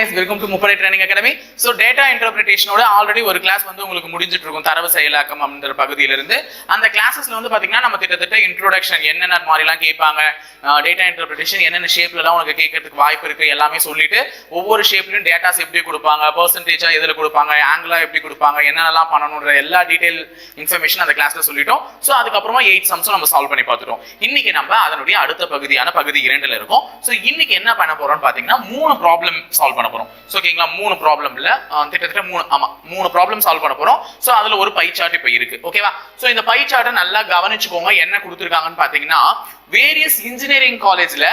Guys welcome to முப்படை training academy so data இன்டர்பிரிட்டேஷனோட already ஒரு கிளாஸ் வந்து உங்களுக்கு முடிஞ்சிட்டு இருக்கும் தரவு செயலாக்கம் அப்படின்ற பகுதியிலிருந்து. அந்த கிளாஸஸ்ல வந்து பார்த்தீங்கன்னா நம்ம கிட்டத்தட்ட இன்ட்ரோடக்ஷன் என்னென்ன மாதிரிலாம் கேட்பாங்க டேட்டா இன்டர்பிரிட்டேஷன் என்னென்ன ஷேப்லலாம் உங்களுக்கு கேட்கறதுக்கு வாய்ப்பு இருக்கு எல்லாமே சொல்லிட்டு ஒவ்வொரு ஷேப்லையும் டேட்டாஸ் எப்படி கொடுப்பாங்க பர்சன்டேஜா எதில் கொடுப்பாங்க ஆங்கிளாக எப்படி கொடுப்பாங்க என்னென்னலாம் பண்ணணுன்ற எல்லா டீடைல் இன்ஃபர்மேஷன் அந்த கிளாஸ்ல சொல்லிட்டோம். ஸோ அதுக்கப்புறமா எயிட் சம்ஸும் நம்ம சால்வ் பண்ணி பார்த்துட்டோம். இன்னைக்கு நம்ம அதனுடைய அடுத்த பகுதியான பகுதி இரண்டுல இருக்கும். ஸோ இன்னைக்கு என்ன பண்ண போறோம்னு பார்த்தீங்கன்னா மூணு ப்ராப்ளம் சால்வ் பண்ண போறோம் ஸோ ஓகேங்களா மூணு ப்ராப்ளம்ல கிட்டத்தட்ட மூணு ஆமா மூணு ப்ராப்ளம் சால்வ் பண்ண போறோம். ஸோ அதுல ஒரு பை சார்ட் இப்போ இருக்கு. ஓகேவா ஸோ இந்த பை சார்ட்டை நல்லா கவனிச்சுக்கோங்க. என்ன கொடுத்துருக்காங்கன்னு பாத்தீங்கன்னா வேரியஸ் இன்ஜினியரிங் காலேஜ்ல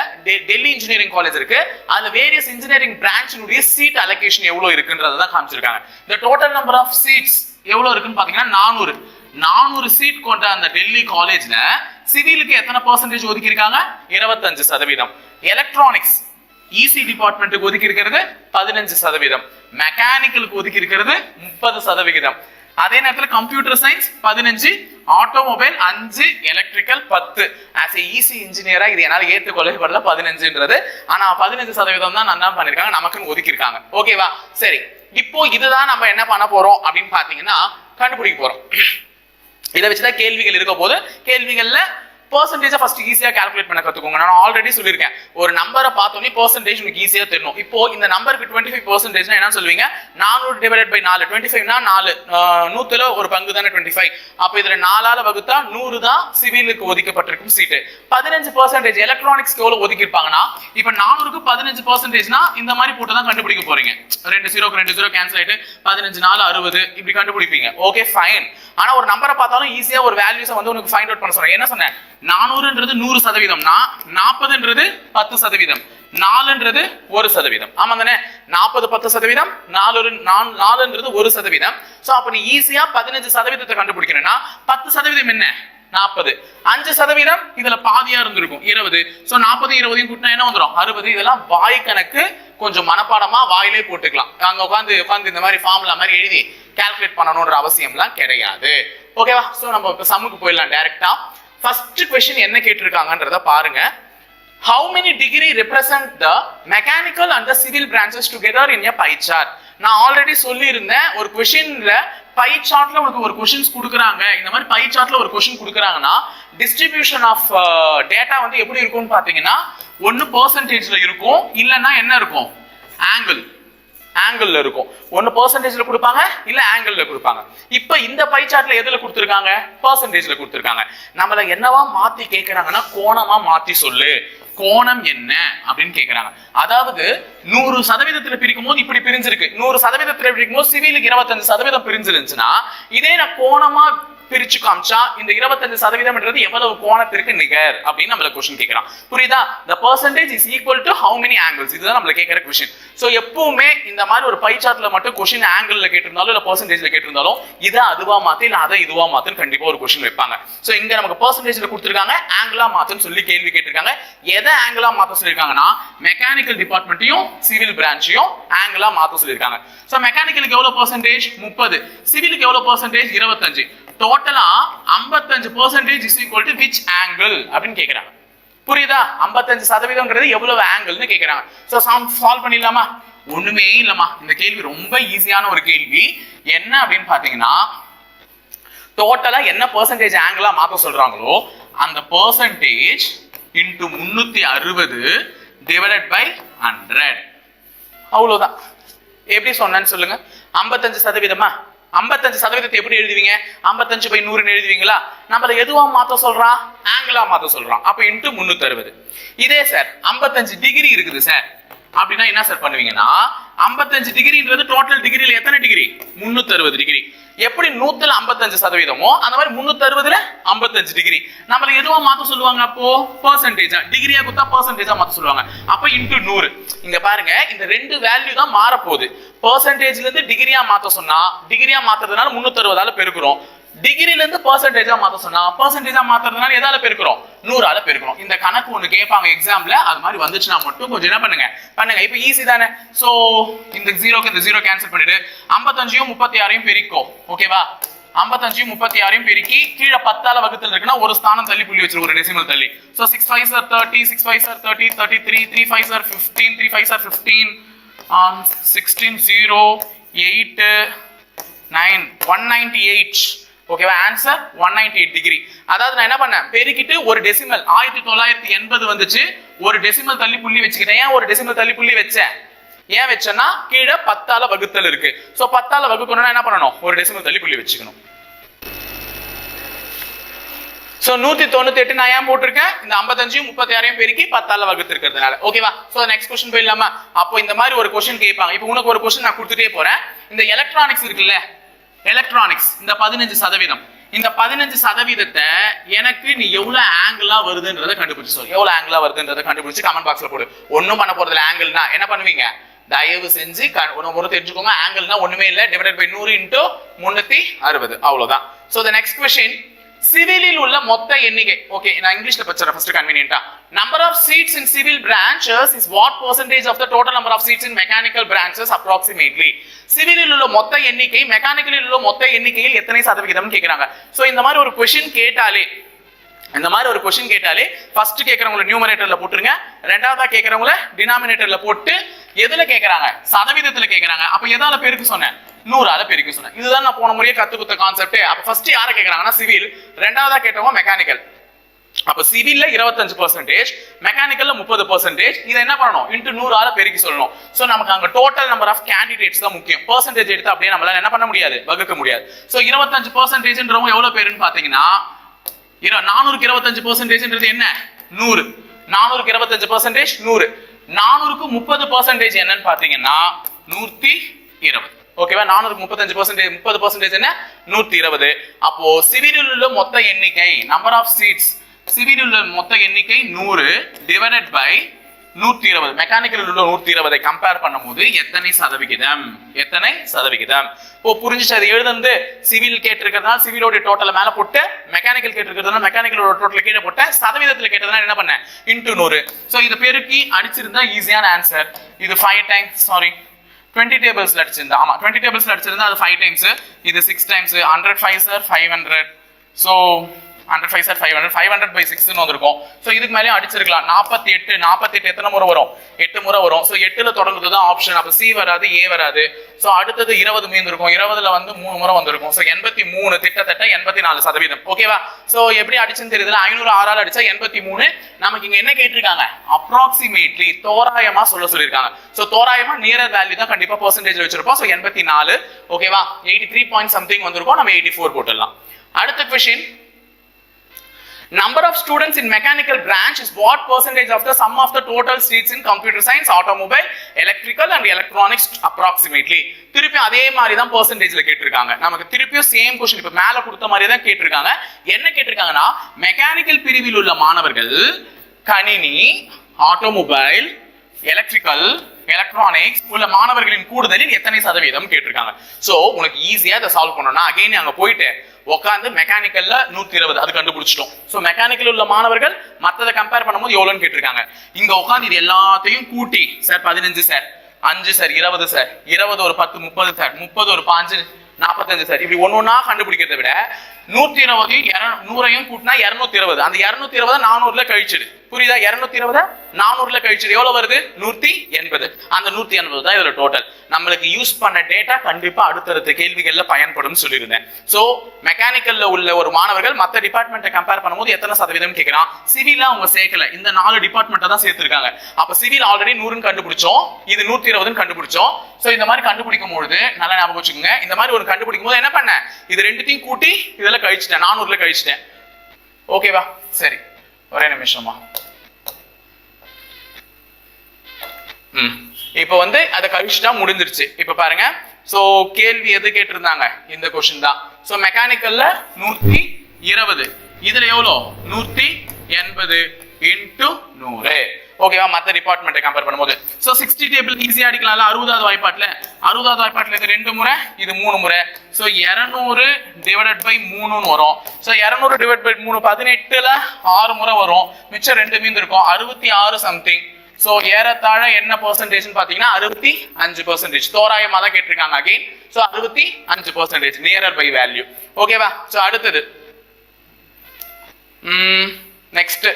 டெல்லி இன்ஜினியரிங் காலேஜ் இருக்கு. அதுல வேரியஸ் இன்ஜினியரிங் பிரான்ச்சினுடைய சீட் அலோகேஷன் எவ்வளவு இருக்குன்றதை தான் காமிச்சிருக்காங்க. இந்த டோட்டல் நம்பர் ஆஃப் சீட்ஸ் எவ்வளவு இருக்குன்னு பாத்தீங்கன்னா நானூறு. நானூறு சீட் கொண்ட அந்த டெல்லி காலேஜ்ல சிவிலுக்கு எத்தனை பர்சன்டேஜ் ஒதுக்கி இருக்காங்க இருபத்தஞ்சு சதவீதம். எலக்ட்ரானிக்ஸ் இசி டிபார்ட்மெண்ட்டுக்கு ஒதுக்கி இருக்கிறது பதினஞ்சு சதவீதம். மெக்கானிக்கலுக்கு ஒதுக்கி இருக்கிறது முப்பது சதவிகிதம். அதே நேரத்தில் கம்ப்யூட்டர் சயின்ஸ் பதினஞ்சு ஆட்டோமொபைல் அஞ்சு எலக்ட்ரிக்கல் பத்து. ஆஸ் ஏ இசி இன்ஜினியரா இது என்னால் ஏற்றுக்கொள்ளவே படல பதினஞ்சுன்றது. ஆனா பதினஞ்சு சதவீதம் தான் நல்லா பண்ணிருக்காங்க நமக்குன்னு ஒதுக்கியிருக்காங்க. ஓகேவா சரி. இப்போ இதுதான் நம்ம என்ன பண்ண போறோம் அப்படின்னு பாத்தீங்கன்னா கண்டுபிடிக்க போறோம். இதை வச்சுதான் கேள்விகள் இருக்க போது கேள்விகள்ல பர்சன்டேஜை ஃபர்ஸ்ட் ஈஸியாக கால்குலேட் பண்ண கற்றுக்கோங்க நான் ஆல்ரெடி சொல்லியிருக்கேன். ஒரு நம்பரை பார்த்தோன்னே பர்சன்டேஜ் உங்களுக்கு ஈஸியாக தெரியும். இப்போ இந்த நம்பருக்கு டுவெண்ட்டி ஃபைவ் பர்சன்டேஜ்னா என்ன சொல்லுவீங்க? நானூறு டிவைட் பை நாலு. டுவெண்ட்டி ஃபைவ்னா நாலு. ஆஹ் நூத்துல ஒரு பங்கு தானே டுவெண்ட்டி ஃபைவ் அப்போ இதில் நாலால வகுத்தா நூறு தான் சிவிலுக்கு ஒதுக்கப்பட்டிருக்கும் சீட்டு பதினஞ்சு பர்சன்டேஜ் எலக்ட்ரானிக்ஸ்க்கு எவ்வளோ ஒதுக்கியிருப்பாங்கன்னா இப்போ நானூறுக்கு பதினஞ்சு பர்சன்டேஜ்னா இந்த மாதிரி போட்டு தான் கண்டுபிடிக்க போறீங்க. ரெண்டு ஜீரோக்கு ரெண்டு ஜீரோ கேன்சல் ஆயிட்டு பதினஞ்சு நாலு அறுபது இப்படி கண்டுபிடிப்பீங்க. ஓகே ஃபைன் ஆனா ஒரு நம்பரை பார்த்தாலும் ஈஸியா ஒரு வேல்யூஸை வந்து உனக்கு ஃபைண்ட் அவுட் பண்ண சொல்றேன் என்ன சொன்னேன்? நானூறுன்றது நூறு சதவீதம்னா நாற்பதுன்றது பத்து சதவீதம். நாலுன்றது ஒரு சதவீதம். ஆமா தானே? நாற்பது பத்து சதவீதம் நாலு நாலுன்றது ஒரு சதவீதம். சோ அப்ப நீ ஈஸியா பதினஞ்சு சதவீதத்தை கண்டுபிடிக்கிறேன்னா பத்து சதவீதம் என்ன? நாற்பது அஞ்சு சதவீதம் இதுல பாதியா இருந்திருக்கும். இருபது. சோ நாற்பது இருபதையும் கூட்டினா என்ன வந்துடும் அறுபது. இதெல்லாம் வாய் கணக்கு கொஞ்சம் மனப்பாடமா வாயிலே போட்டுக்கலாம். அங்க உட்காந்து உட்காந்து இந்த மாதிரி ஃபார்முலா மாதிரி எழுதி கால்குலேட் பண்ணணும்ன்ற அவசியம்லாம் கிடையாது. ஓகேவா சோ நம்ம இப்ப சம்முக்கு போயிடலாம் டைரக்டா ஃபர்ஸ்ட் கொஸ்டின் என்ன கேட்டிருக்காங்கன்றத பாருங்க. How many degree represent the mechanical and the civil branches together in a pie chart நான் ஆல்ரெடி சொல்லியிருந்தேன் ஒரு கொஷின்ல பை சார்ட்ல உனக்கு ஒரு கொஷின்ஸ் கொடுக்குறாங்க. இந்த மாதிரி பை சார்ட்ல ஒரு கொஷின் கொடுக்குறாங்கன்னா டிஸ்ட்ரிபியூஷன் ஆஃப் டேட்டா வந்து எப்படி இருக்கும்னு பாத்தீங்கன்னா ஒன்னு பர்சன்டேஜ்ல இருக்கும் இல்லைன்னா என்ன இருக்கும்? ஆங்கிள் ஆங்கிள் இருக்கும். ஒன்னு பர்சன்டேஜ்ல கொடுப்பாங்க இல்ல ஆங்கிள் கொடுப்பாங்க. இப்ப இந்த பை சார்ட்ல எதுல கொடுத்துருக்காங்க? பர்சன்டேஜ்ல கொடுத்துருக்காங்க. நம்மள என்னவா மாத்தி கேட்கறாங்கன்னா கோணமா மாத்தி சொல்லு. கோணம் என்ன? அப்படின்னு கேக்குறாங்க. அதாவது நூறு சதவீதத்துல பிரிக்கும் போது இப்படி பிரிஞ்சிருக்கு. நூறு சதவீதத்துல பிரிக்கும் போது சிவிலுக்கு இருபத்தஞ்சு சதவீதம் பிரிஞ்சிருந்துச்சுன்னா இதே நான் கோணமா பிரிச்சு காமிச்சா இந்த இருபத்தஞ்சு சதவீதம்ன்றது எவ்வளவு கோணத்திற்கு நிகர் அப்படின்னு நம்மள கொஸ்டின் கேட்கிறான் புரியுதா? The percentage is equal to how many angles இதுதான் நம்மள கேட்கிற கொஸ்டின் ஸோ எப்பவுமே இந்த மாதிரி ஒரு பை சார்ட்ல மட்டும் கொஸ்டின் ஆங்கிள் கேட்டிருந்தாலும் இல்ல பர்சன்டேஜ்ல கேட்டிருந்தாலும் இதை அதுவா மாத்து இல்ல அதை இதுவா மாத்துன்னு கண்டிப்பா ஒரு கொஸ்டின் வைப்பாங்க. ஸோ இங்க நமக்கு பர்சன்டேஜ்ல கொடுத்துருக்காங்க ஆங்கிளா மாத்துன்னு சொல்லி கேள்வி கேட்டிருக்காங்க. எதை ஆங்கிளா மாத்த சொல்லியிருக்காங்கன்னா மெக்கானிக்கல் டிபார்ட்மெண்ட்டையும் சிவில் பிரான்ச்சையும் ஆங்கிளா மாத்த சொல்லியிருக்காங்க. சோ மெக்கானிக்கலுக்கு எவ்வளவு பர்சன்டேஜ் முப்பது. சிவிலுக்கு எவ்வளவு பர்சன்டேஜ் இருபத்தஞ்சு. டோட்டலா ஐம்பத்தஞ்சு percentage is equal to which angle அப்படின்னு கேட்குறாங்க புரியுதா? ஐம்பத்தஞ்சு சதவீதம்ங்கிறது எவ்வளவு ஆங்கிள்னு கேக்குறாங்க. சோ சால்வ் பண்ணிடலாமா? ஒண்ணுமே இல்லம்மா. இந்த கேள்வி ரொம்ப ஈஸியான ஒரு கேள்வி. என்ன அப்படின்னு பாத்தீங்கன்னா டோட்டலா என்ன பர்சன்டேஜ் ஆங்கிளா மாத்த சொல்றாங்களோ அந்த பர்சன்டேஜ் இன்ட்டு முன்னூத்தி அறுபது டிவைடட் பை ஹண்ட்ரட் அவ்வளவுதான். எப்படி சொன்னேன்னு சொல்லுங்க. ஐம்பத்தஞ்சு சதவீதமா? ஐம்பத்தஞ்சு சதவீதத்தை எப்படி எழுதுவீங்க? ஐம்பத்தஞ்சு பை நூறுன்னு எழுதுவீங்களா? நம்ம அதை எதுவாக மாற்ற சொல்றான் ஆங்கிளா மாற்ற சொல்றான் அப்போ இன்ட்டு முந்நூற்றி அறுபது இதே சார் ஐம்பத்தஞ்சு டிகிரி இருக்குது சார் அப்படின்னா என்ன சார் பண்ணுவீங்கன்னா ஐம்பத்தஞ்சு டிகிரின்றது டோட்டல் டிகிரியில் எத்தனை டிகிரி முன்னூத்தி அறுபது டிகிரி எப்படி நூத்துல ஐம்பத்தஞ்சு சதவீதமோ அந்த மாதிரி முன்னூத்தி அறுபதுல ஐம்பத்தஞ்சு டிகிரி நம்மள எதுவா மாத்த சொல்லுவாங்க அப்போ? பர்சன்டேஜா டிகிரியா கொடுத்தா பர்சன்டேஜா மாத்த சொல்லுவாங்க. அப்ப இன்டூ நூறு. இங்க பாருங்க இந்த ரெண்டு வேல்யூ தான் மாற போகுது பர்சன்டேஜ்ல இருந்து டிகிரியா மாத்த சொன்னா டிகிரியா மாத்துறதுனால முன்னூத்தி அறுபதால பெருக்கிறோம் டிகிரில இருந்து பர்சன்டேஜா மாத்த சொன்னா பர்சன்டேஜா மாத்துறதுனால எதால பெருக்கிறோம்? நூறால பெருக்கணும். இந்த கணக்கு ஒன்று கேட்பாங்க எக்ஸாம்ல அது மாதிரி வந்துச்சுன்னா மட்டும் கொஞ்சம் என்ன பண்ணுங்க? பண்ணுங்க. இப்போ ஈஸி தானே? ஸோ இந்த ஜீரோக்கு இந்த ஜீரோ கேன்சல் பண்ணிட்டு ஐம்பத்தஞ்சையும் முப்பத்தி ஆறையும் பெருக்கோ ஓகேவா ஐம்பத்தஞ்சையும் முப்பத்தி ஆறையும் பெருக்கி கீழே பத்தால வகுத்துல இருக்குன்னா ஒரு ஸ்தானம் தள்ளி புள்ளி வச்சிருக்கும் ஒரு டெசிமல் தள்ளி. So six five sir thirty six five sir thirty thirty three three five sir fifteen three five sir fifteen sixteen zero eight nine one ninety eight ஓகேவா answer one ninety eight degree அதாவது நான் என்ன பண்ணேன்? பெருக்கிட்டு ஒரு decimal ஆயிரத்தி தொள்ளாயிரத்தி எண்பது வந்துச்சு. ஒரு டெசிமல் தள்ளி புள்ளி வச்சுக்கிட்டேன். ஏன் ஒரு டெசிமல் தள்ளி புள்ளி வச்சேன்? ஏன் வச்சேன்னா கீழே பத்தால வகுத்தல் இருக்கு. ஸோ பத்தால வகுக்கணும்னா என்ன பண்ணணும்? ஒரு டெசிமல் தள்ளி புள்ளி வச்சுக்கணும். ஸோ நூத்தி தொண்ணூத்தி எட்டு நான் ஏன் போட்டிருக்கேன்? இந்த ஐம்பத்தஞ்சையும் முப்பத்தி ஆறையும் பெருக்கி பத்தால வகுத்து இருக்கிறதுனால ஓகேவா ஸோ நெக்ஸ்ட் கொஸ்டின் போயிடலாமா? அப்போ இந்த மாதிரி ஒரு கொஸ்டின் கேட்பாங்க. இப்போ உனக்கு ஒரு கொஸ்டின் நான் கொடுத்துட்டே போறேன். இந்த எலக்ட்ரானிக்ஸ் இருக்குல்ல எலக்ட்ரானிக்ஸ் இந்த பதினஞ்சு சதவீதம். இந்த பதினஞ்சு சதவீதத்தை எனக்கு நீ எவ்வளவு ஆங்கிளா வருதுன்றத கண்டுபிடிச்சு சொல்லு. எவ்வளவு ஆங்கிளா வருதுன்றதை கண்டுபிடிச்சு கமெண்ட் பாக்ஸ்ல போடு. ஒன்னும் பண்ண போறதுல ஆங்கிள்னா என்ன பண்ணுவீங்க? தயவு செஞ்சு க- ஒரு தெரிஞ்சுக்கோங்க. ஆங்கிள்னா ஒண்ணுமே இல்லை. டிவைடட் பை நூறு இன்டூ முன்னூத்தி அறுபது. அவ்வளவுதான். சோ த நெக்ஸ்ட் கொஸ்டின் சிவிலில் உள்ள மொத்த எண்ணிக்கை. ஓகே நான் இங்கிலீஷ்ல பச்சறேன் first கன்வீனியன்ட்டா number of seats in civil branches is what percentage of the total number of seats in mechanical branches approximately சிவிலில் உள்ள மொத்த எண்ணிக்கை மெக்கானிக்கலில் உள்ள மொத்த எண்ணிக்கையில் எத்தனை சதவிகிதம் கேக்குறாங்க. சோ இந்த மாதிரி ஒரு கொஸ்டின் கேட்டாலே இந்த மாதிரி ஒரு கொஸ்டின் கேட்டாலே ஃபர்ஸ்ட் கேட்கறவங்கள நியூமரேட்டர்ல போட்டுருங்க. ரெண்டாவதா கேட்கறவங்கள டினாமினேட்டர்ல போட்டு எதுல கேட்கறாங்க சதவீதத்துல கேட்கறாங்க அப்ப எதால பேருக்கு சொன்னேன்? நூறால பெருக்கி சொன்னேன். இதுதான் நான் போன முறையே கத்து கொடுத்த கான்செப்ட் அப்ப ஃபர்ஸ்ட் யாரை கேட்கறாங்கன்னா சிவில் ரெண்டாவதா கேட்டவங்க மெக்கானிக்கல் அப்ப சிவில்ல இருபத்தஞ்சு பர்சன்டேஜ் மெக்கானிக்கல்ல முப்பது பர்சன்டேஜ் இதை என்ன பண்ணணும்? இன்ட்டு நூறால பெருக்கி சொல்லணும். சோ நமக்கு அங்க டோட்டல் நம்பர் ஆஃப் கேண்டிடேட்ஸ் தான் முக்கியம். பர்சன்டேஜ் எடுத்து அப்படியே நம்மளால என்ன பண்ண முடியாது? வகுக்க முடியாது. சோ இருபத்தஞ்சு பர்சன்டேஜ்ன்றவங்க எவ்வளவு பேருன்னு பாத்தீங்கன்னா நானூறுக்கு இருபத்தஞ்சு பர்சன்டேஜ்ன்றது என்ன? நூறு. நானூறுக்கு இருபத்தஞ்சு பர்சன்டேஜ் நூறு. நானூறுக்கு முப்பது பர்சன்டேஜ் என்னன்னு பாத்தீங்கன்னா நூத்தி இருபது. ஓகேவா நானூறுக்கு முப்பத்தஞ்சு பர்சன்டேஜ் முப்பது பர்சன்டேஜ் என்ன? நூத்தி இருபது அப்போ சிவிலில் உள்ள மொத்த எண்ணிக்கை நம்பர் ஆஃப் சீட்ஸ் சிவிலில் உள்ள மொத்த எண்ணிக்கை நூறு டிவைடட் பை நூத்தி இருபது. மெக்கானிக்கல் உள்ள நூத்தி இருபதை கம்பேர் பண்ணும்போது எத்தனை சதவிகிதம்? எத்தனை சதவிகிதம்? இப்போ புரிஞ்சுச்சு? அது எழுதுந்து சிவில் கேட்டிருக்கிறதுனால சிவிலோட டோட்டல் மேல போட்டு மெக்கானிக்கல் கேட்டிருக்கிறதுனால மெக்கானிக்கலோட டோட்டல் கீழே போட்ட சதவீதத்துல கேட்டதுனால என்ன பண்ணேன் இன்ட்டு நூறு. ஸோ இதை பெருக்கி அடிச்சிருந்தா ஈஸியான ஆன்சர் இது ஃபைவ் டைம்ஸ் சாரி டுவெண்ட்டி டேபிள்ஸ்ல அடிச்சிருந்தா ஆமா டுவெண்ட்டி டேபிள்ஸ்ல அடிச்சிருந்தா அது ஃபைவ் டைம்ஸ் இது six times hundred five sir five hundred so hundred five sir five hundred five hundred by சிக்ஸ்னு வந்திருக்கும். ஸோ இதுக்கு மேலேயும் அடிச்சிருக்கலாம். நாற்பத்தி எட்டு நாற்பத்தி எட்டு எத்தனை முறை வரும்? எட்டு முறை வரும். ஸோ எட்டில் தொடங்குறது தான் ஆப்ஷன் அப்போ சி வராது ஏ வராது. ஸோ அடுத்தது இருபது மீந்திருக்கும். இருபதுல வந்து மூணு முறை வந்திருக்கும். ஸோ எண்பத்தி மூணு திட்டத்தட்ட எண்பத்தி நாலு சதவீதம். ஓகேவா ஸோ எப்படி அடிச்சுன்னு தெரியுதுல ஐநூறு ஆறால் அடிச்சா எண்பத்தி மூணு. நமக்கு இங்கே என்ன கேட்டிருக்காங்க? அப்ராக்சிமேட்லி தோராயமா சொல்ல சொல்லியிருக்காங்க. ஸோ தோராயமா நியரர் வேல்யூ தான் கண்டிப்பாக பர்சன்டேஜ் வச்சிருப்போம். ஸோ எண்பத்தி நாலு. ஓகேவா எயிட்டி த்ரீ பாயிண்ட் சம்திங் வந்திருக்கும். நம்ம எயிட்டி ஃபோர் போட்டுடலாம். அடுத்த question Number of students in mechanical branch is what percentage of the sum of the total seats in computer science, automobile, electrical and electronics approximately. திருப்பி அதே மாதிரி தான் பர்சன்டேஜ்ல கேட்டிருக்காங்க. நமக்கு திருப்பியும் சேம் கொஸ்டின் இப்ப மேல கொடுத்த மாதிரி தான் கேட்டிருக்காங்க. என்ன கேட்டிருக்காங்கன்னா மெக்கானிக்கல் பிரிவில் உள்ள மாணவர்கள் கணினி ஆட்டோமொபைல் எலக்ட்ரிக்கல் எலக்ட்ரானிக்ஸ் உள்ள மாணவர்களின் கூடுதலில் எத்தனை சதவீதம் கேட்டிருக்காங்க. சோ உனக்கு ஈஸியா இதை சால்வ் பண்ணணும்னா அகைன் அங்க போயிட்டு உட்காந்து மெக்கானிக்கல்ல நூத்தி இருபது அது கண்டுபிடிச்சிட்டோம். சோ மெக்கானிக்கல் உள்ள மாணவர்கள் மத்ததை கம்பேர் பண்ணும்போது எவ்வளவுன்னு கேட்டிருக்காங்க. இங்க உட்காந்து இது எல்லாத்தையும் கூட்டி சார் பதினஞ்சு சார் அஞ்சு சார் இருபது சார் இருபது ஒரு பத்து முப்பது சார் முப்பது ஒரு பாஞ்சு நாற்பத்தஞ்சு சார் இப்படி ஒன்று ஒன்றா கண்டுபிடிக்கிறத விட நூத்தி இருபதையும் நூறையும் கூட்டினா இருநூத்தி இருபது அந்த இருநூத்தி இருபது நானூறுல கழிச்சிடு. புரியுதா? இருநூத்தி இருபது நானூறுல கழிச்சது. எவ்வளவு வருது? நூத்தி எண்பது. அந்த நூத்தி எண்பது தான் இதுல டோட்டல் நம்மளுக்கு யூஸ் பண்ண டேட்டா கண்டிப்பா அடுத்தடுத்த கேள்விகள்ல பயன்படும் சொல்லியிருந்தேன். சோ மெக்கானிக்கல்ல உள்ள ஒரு மாணவர்கள் மத்த டிபார்ட்மெண்ட்டை கம்பேர் பண்ணும்போது எத்தனை சதவீதம் கேட்கிறான் சிவிலா அவங்க சேர்க்கல. இந்த நாலு டிபார்ட்மெண்ட்டை தான் சேர்த்திருக்காங்க. அப்ப சிவில் ஆல்ரெடி நூறுன்னு கண்டுபிடிச்சோம். இது நூத்தி இருபதுன்னு கண்டுபிடிச்சோம். சோ இந்த மாதிரி கண்டுபிடிக்கும் பொழுது நல்லா ஞாபகம் வச்சுக்கோங்க. இந்த மாதிரி ஒரு கண்டுபிடிக்கும் போது என்ன பண்ணேன்? இது ரெண்டுத்தையும் கூட்டி இதெல்லாம் கழிச்சிட்டேன். நானூறுல கழிச்சிட்டேன். ஓகேவா சரி. ஒரே நிமிஷமா ம். இப்போ வந்து அதை கழிச்சுட்டா முடிஞ்சிருச்சு. இப்போ பாருங்க. சோ கேள்வி எது கேட்டிருந்தாங்க? இந்த கொஸ்டின் தான். சோ மெக்கானிக்கல்ல நூத்தி இருபது. இதுல எவ்வளோ? நூத்தி எண்பது. இன்டு நூறு. ஓகேவா மற்ற டிபார்ட்மெண்ட்டை கம்பேர் பண்ணும்போது. ஸோ சிக்ஸ்டி டேபிள் ஈஸியாக அடிக்கலாம்ல அறுபதாவது வாய்ப்பாட்டில். அறுபதாவது வாய்ப்பாட்டில் இது ரெண்டு முறை இது மூணு முறை. ஸோ இரநூறு டிவைடட் பை மூணுன்னு வரும். ஸோ இரநூறு டிவைட் பை மூணு பதினெட்டுல ஆறு முறை வரும். மிச்சம் ரெண்டு மீந்து இருக்கும் அறுபத்தி ஆறு சம்திங் ஸோ ஏறத்தாழ என்ன பர்சன்டேஜ் பார்த்தீங்கன்னா அறுபத்தி அஞ்சு பர்சன்டேஜ் தோராயமாக தான் கேட்டிருக்காங்க அகெயின் ஸோ அறுபத்தி அஞ்சு பர்சன்டேஜ் நியரர் பை வேல்யூ ஓகேவா ஸோ அடுத்தது. Next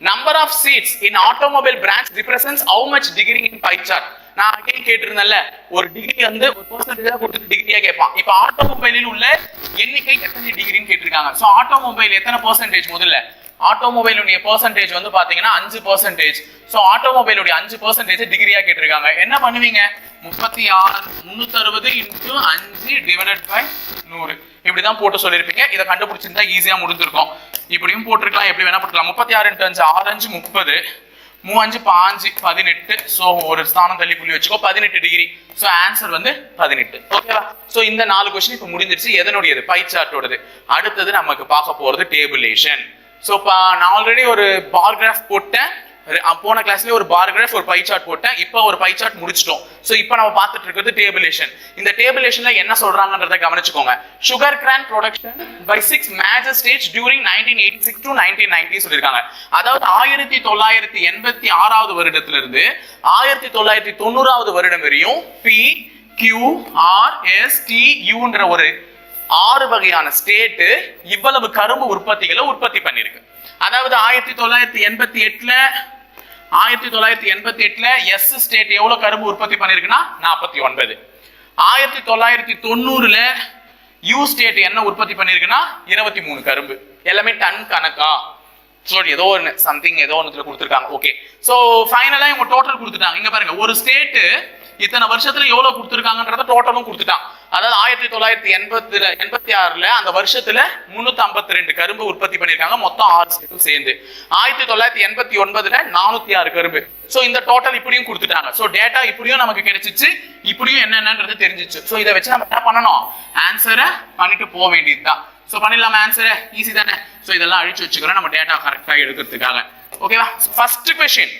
number of seats in automobile branch represents how much degree in pie chart நான் அகைன் கேட்டிருந்தேன்ல ஒரு டிகிரி வந்து ஒரு பர்சன்டேஜா கொடுத்து டிகிரியா கேட்பான். இப்போ ஆட்டோமொபைலில் உள்ள எண்ணிக்கை எத்தனை டிகிரின்னு கேட்டிருக்காங்க. ஸோ ஆட்டோமொபைல் எத்தனை பர்சன்டேஜ் முதல்ல? ஆட்டோமொபைலுடைய பர்சன்டேஜ் வந்து பாத்தீங்கன்னா அஞ்சு பர்சன்டேஜ் ஸோ ஆட்டோமொபைலுடைய அஞ்சு பர்சன்டேஜ் டிகிரியா கேட்டிருக்காங்க. என்ன பண்ணுவீங்க? முப்பத்தி ஆறு முன்னூத்தி அறுபது இன்டூ அஞ்சு டிவைடட் பை நூறு. இப்படிதான் போட்டு சொல்லியிருப்பீங்க. இதை கண்டுபிடிச்சிருந்தா ஈஸியா முடிஞ்சிருக்கும். இப்படியும் போட்டிருக்கலாம். எப்படி வேணா போட்டுக்கலாம். முப்பத்தி ஆறு இன்ட்டு அஞ்சு ஆறு அஞ்சு முப்பது. மூவஞ்சு பாஞ்சு பதினெட்டு. ஸோ ஒரு ஸ்தானம் தள்ளி புள்ளி வச்சுக்கோ. பதினெட்டு டிகிரி ஸோ ஆன்சர் வந்து பதினெட்டு. ஓகேவா ஸோ இந்த நாலு கொஸ்டின் இப்போ முடிஞ்சிருச்சு. எதனுடையது? பை சார்ட்டோடது அடுத்தது நமக்கு பார்க்க போகிறது டேபிளேஷன் ஸோ இப்போ நான் ஆல்ரெடி ஒரு பார் கிராஃப் போட்டேன். போன கிளாஸ்லயே ஒரு பார் கிராஃப் ஒரு பை சார்ட் போட்டேன். இப்போ ஒரு பை சார்ட் முடிச்சிட்டோம். ஸோ இப்போ நம்ம பார்த்துட்டு இருக்கிறது டேபிளேஷன் இந்த டேபிளேஷன்ல என்ன சொல்றாங்கன்றத கவனிச்சுக்கோங்க. Sugar cane production by six major state during nineteen eighty six to nineteen ninety சொல்லியிருக்காங்க. அதாவது ஆயிரத்தி தொள்ளாயிரத்தி எண்பத்தி ஆறாவது வருடத்துல இருந்து ஆயிரத்தி தொள்ளாயிரத்தி தொண்ணூறாவது வருடம் வரையும் P Q R S T யூன்ற ஒரு ஆறு வகையான ஸ்டேட்டு இவ்வளவு கரும்பு உற்பத்திகளை உற்பத்தி பண்ணியிருக்கு. அதாவது ஆயிரத்தி தொள்ளாயிரத்தி எண்பத்தி எட்டுல ஆயிரத்தி தொள்ளாயிரத்தி எண்பத்தி எட்டுல எஸ் ஸ்டேட் எவ்வளவு கரும்பு உற்பத்தி பண்ணிருக்குன்னா நாற்பத்தி ஒன்பது. ஆயிரத்தி தொள்ளாயிரத்தி தொண்ணூறுல யூ ஸ்டேட் என்ன உற்பத்தி பண்ணிருக்குன்னா இருபத்தி மூணு கரும்பு. எல்லாமே டன் கணக்கா? சரி ஏதோ ஒன்று சம்திங் ஏதோ ஒன்றுல கொடுத்துருக்காங்க. ஓகே ஸோ ஃபைனலாக இவங்க டோட்டல் கொடுத்துட்டாங்க. இங்கே பாருங்க ஒரு ஸ்டேட்டு இத்தனை வருஷத்துல எவ்வளவு கொடுத்துருக்காங்கன்றத டோட்டலும் கொடுத்துட்டான். அதாவது ஆயிரத்தி தொள்ளாயிரத்தி எண்பத்துல எண்பத்தி ஆறுல அந்த வருஷத்துல முன்னூத்தி ஐம்பத்தி ரெண்டு கரும்பு உற்பத்தி பண்ணிருக்காங்க மொத்தம் ஆறு சேர்ந்து. ஆயிரத்தி தொள்ளாயிரத்தி எண்பத்தி ஒன்பதுல நானூத்தி ஆறு கரும்பு. சோ இந்த டோட்டல் இப்படியும் கொடுத்துட்டாங்க. சோ டேட்டா இப்படியும் நமக்கு கிடைச்சிச்சு. இப்படியும் என்னென்னன்றது தெரிஞ்சிச்சு. சோ இதை வச்சு நம்ம என்ன பண்ணணும்? ஆன்சரை பண்ணிட்டு போக வேண்டியதுதான். சோ பண்ணிடலாமா ஆன்சரை ஈஸி தானே. சோ இதெல்லாம் அழிச்சு வச்சுக்கிறோம். நம்ம டேட்டா கரெக்டா எடுக்கிறதுக்காக. ஓகேவா ஃபர்ஸ்ட் கொஸ்டின்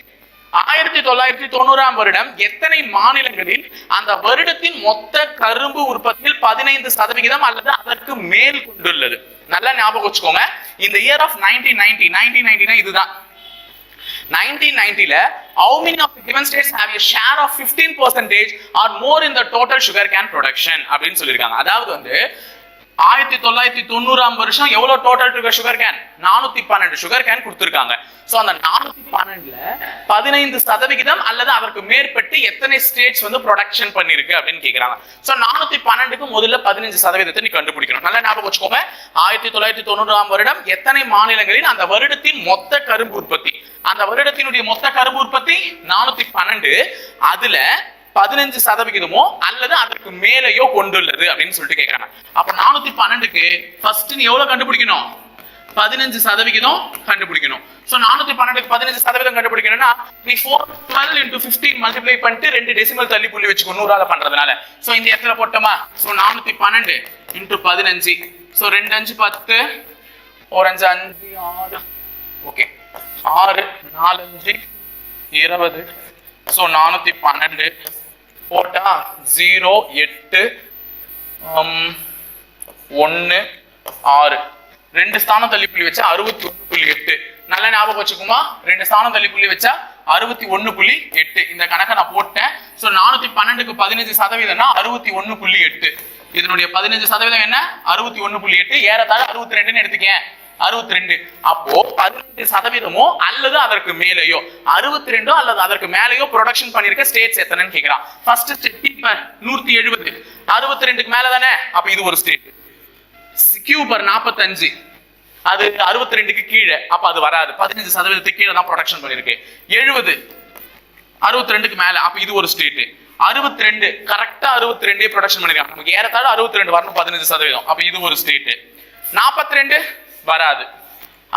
ஆயிரத்தி தொள்ளாயிரத்தி தொண்ணூறாம் வருடம் எத்தனை மாநிலங்களில் அந்த வருடத்தின் மொத்த கரும்பு உற்பத்தியில் பதினைந்து சதவிகிதம் அல்லது அதற்கு மேல் கொண்டுள்ளது? நல்லா ஞாபகம் வச்சுக்கோங்க. இந்த year of nineteen ninety nineteen நைன்டினா இதுதான். 1990 ல how many of the given states have a share of 15 percentage or more in the total sugar cane அப்படின்னு சொல்லியிருக்காங்க. அதாவது வந்து ஆயிரத்தி தொள்ளாயிரத்தி தொண்ணூறாம் வருஷம் எவ்வளவு டோட்டல் இருக்க சுகர் கேன் நானூத்தி பன்னெண்டு சுகர் கேன் கொடுத்துருக்காங்க. சோ அந்த நானூத்தி பன்னெண்டுல பதினைந்து சதவிகிதம் அல்லது அதற்கு மேற்பட்டு எத்தனை ஸ்டேட்ஸ் வந்து ப்ரொடக்ஷன் பண்ணிருக்கு அப்படின்னு கேக்குறாங்க. சோ நானூத்தி பன்னெண்டுக்கு முதல்ல பதினஞ்சு சதவீதத்தை நீ கண்டுபிடிக்கணும். நல்லா ஞாபகம் வச்சுக்கோங்க. ஆயிரத்தி தொள்ளாயிரத்தி தொண்ணூறாம் வருடம் எத்தனை மாநிலங்களில் அந்த வருடத்தின் மொத்த கரும்பு உற்பத்தி? அந்த வருடத்தினுடைய மொத்த கரும்பு உற்பத்தி நானூத்தி பன்னெண்டு. அதுல பதினஞ்சு சதவிகிதமோ அல்லது அதற்கு மேலேயோ கொண்டுள்ளது அப்படின்னு சொல்லிட்டு கேட்கறாங்க அப்ப நானூத்தி பன்னெண்டுக்கு ஃபர்ஸ்ட் நீ எவ்வளவு கண்டுபிடிக்கணும்? பதினஞ்சு சதவிகிதம் கண்டுபிடிக்கணும். சோ நானூத்தி பன்னெண்டுக்கு பதினஞ்சு சதவீதம் கண்டுபிடிக்கணும்னா நீ four twelve into fifteen multiply பண்ணிட்டு ரெண்டு டெசிமல் தள்ளி புள்ளி வச்சுக்கோ நூறால பண்றதுனால. சோ இந்த இடத்துல போட்டோமா? சோ நானூத்தி பன்னெண்டு இன்டூ பதினஞ்சு. சோ ரெண்டு அஞ்சு பத்து. ஒரு அஞ்சு அஞ்சு ஆறு. ஓகே ஆறு நாலஞ்சு இருபது. ஸோ நானூத்தி பன்னெண்டு. போட்டா ஜீரோ எட்டு ஒன்று ஆறு. ரெண்டு ஸ்தானம் தள்ளி புள்ளி வச்சா அறுபத்தி ஒன்று புள்ளி எட்டு. நல்ல ஞாபகம் வச்சுக்குமா. ரெண்டு ஸ்தானம் தள்ளி புள்ளி வச்சா அறுபத்தி ஒன்று புள்ளி எட்டு. இந்த கணக்கை நான் போட்டேன். ஸோ நானூற்றி பன்னெண்டுக்கு பதினஞ்சு சதவீதம்னா அறுபத்தி ஒன்று புள்ளி எட்டு. இதனுடைய பதினஞ்சு சதவீதம் என்ன? அறுபத்தி ஒன்று புள்ளி எட்டு. ஏறத்தாழ அறுபத்தி ரெண்டுன்னு எடுத்துக்கேன். அறுபத்தி ரெண்டு அப்போ பதினெட்டு சதவீதமோ அல்லது அதற்கு மேலேயோ? அறுபத்தி ரெண்டோ அல்லது அதற்கு மேலேயோ ப்ரொடக்ஷன் பண்ணிருக்க ஸ்டேட்ஸ் எத்தனைன்னு கேக்குறான். ஃபர்ஸ்ட் ஸ்டேட் இப்ப நூத்தி எழுபது. அறுபத்தி ரெண்டுக்கு மேல தானே? அப்ப இது ஒரு ஸ்டேட் கியூபர் நாற்பத்தஞ்சு அது அறுபத்தி ரெண்டுக்கு கீழே. அப்ப அது வராது. பதினஞ்சு சதவீதத்துக்கு கீழே தான் ப்ரொடக்ஷன் பண்ணிருக்கு. எழுபது. அறுபத்தி ரெண்டுக்கு மேல. அப்ப இது ஒரு ஸ்டேட் அறுபத்தி ரெண்டு கரெக்டா அறுபத்தி ரெண்டே ப்ரொடக்ஷன் பண்ணிருக்காங்க. நமக்கு ஏறத்தாழ அறுபத்தி ரெண்டு வரணும் பதினஞ்சு சதவீதம். அப்ப இது ஒரு ஸ்டேட் நாற்பத்தி ரெண்டு வராது.